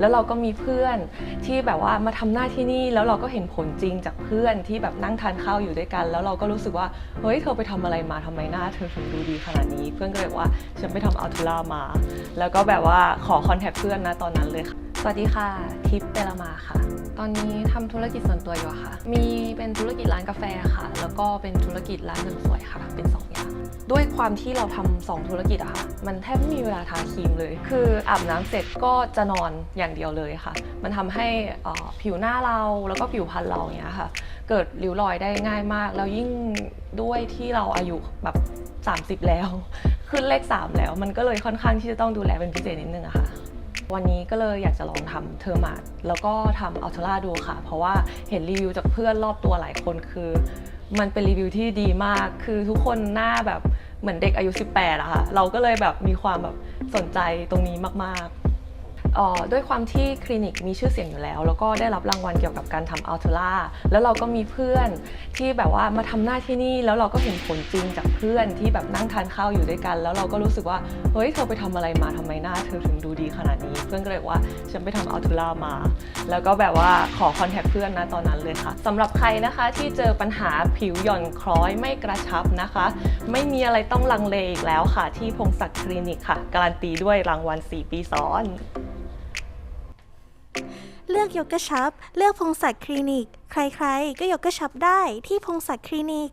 แล้วเราก็มีเพื่อนที่แบบว่ามาทำหน้าที่นี่แล้วเราก็เห็นผลจริงจากเพื่อนที่แบบนั่งทานข้าวอยู่ด้วยกัน แล้วเราก็รู้สึกว่าเฮ้ยเธอไปทำอะไรมาทำไมหน้าเธอถึงดูดีขนาดนี้ เพื่อนก็เลยว่าฉันไปทำอัลทูล่ามา แล้วก็แบบว่าขอคอนแทคเพื่อนนะตอนนั้นเลยค่ะ สวัสดีค่ะ ทิปเปรมาค่ะ ตอนนี้ทำธุรกิจส่วนตัวอยู่ค่ะ มีเป็นธุรกิจร้านกาแฟค่ะ แล้วก็เป็นธุรกิจร้านเสริมสวยค่ะ เป็นสองอย่าง ด้วยความที่เราทำสองธุรกิจอะค่ะ มันแทบไม่มีเวลาทาครีมเลย คืออาบน้ำเสร็จก็จะนอนอย่างเดียวเลยค่ะ มันทำให้อ่อผิวหน้าเราแล้วก็ผิวพรรณเราอย่างเงี้ยค่ะ เกิดริ้วรอยได้ง่ายมาก แล้วยิ่งด้วยที่เราอายุแบบ 30 แล้ว ขึ้นเลข 3 แล้ว มันก็เลยค่อนข้างที่จะต้องดูแลเป็นพิเศษนิดนึงอะค่ะ วันนี้ก็เลยอยากจะลองทำเทอร์มาดแล้วก็ทำอัลเทราดูค่ะ เพราะว่าเห็นรีวิวจากเพื่อนรอบตัวหลายคนคือ มันเป็นรีวิวที่ดีมาก คือทุกคนหน้าแบบเหมือนเด็กอายุ 18อะค่ะ เราก็เลยแบบมีความแบบสนใจตรงนี้มากๆ ด้วยความที่คลินิกมีชื่อเสียงอยู่แล้ว แล้วก็ได้รับรางวัลเกี่ยวกับการทำอัลเทล่าแล้วเราก็มีเพื่อนที่แบบว่ามาทำหน้าที่นี่แล้วเราก็เห็นผลจริงจากเพื่อนที่แบบนั่งทานข้าวอยู่ด้วยกัน แล้วเราก็รู้สึกว่าเฮ้ยเธอไปทำอะไรมาทำไมหน้าเธอถึงดูดีขนาดนี้ เพื่อนก็เลยว่าฉันไปทำอัลเทล่ามา แล้วก็แบบว่าขอคอนแทคเพื่อนนะตอนนั้นเลยค่ะสำหรับใครนะคะที่เจอปัญหาผิวหย่อนคล้อยไม่กระชับนะคะ ไม่มีอะไรต้องลังเลอีกแล้วค่ะ ที่พงศักดิ์คลินิกค่ะ การันตีด้วยรางวัล 4 ปีซ้อน เลือกยกกระชับ เลือกพงศักดิ์คลินิก ใครๆ ก็ยกกระชับได้ที่พงศักดิ์คลินิก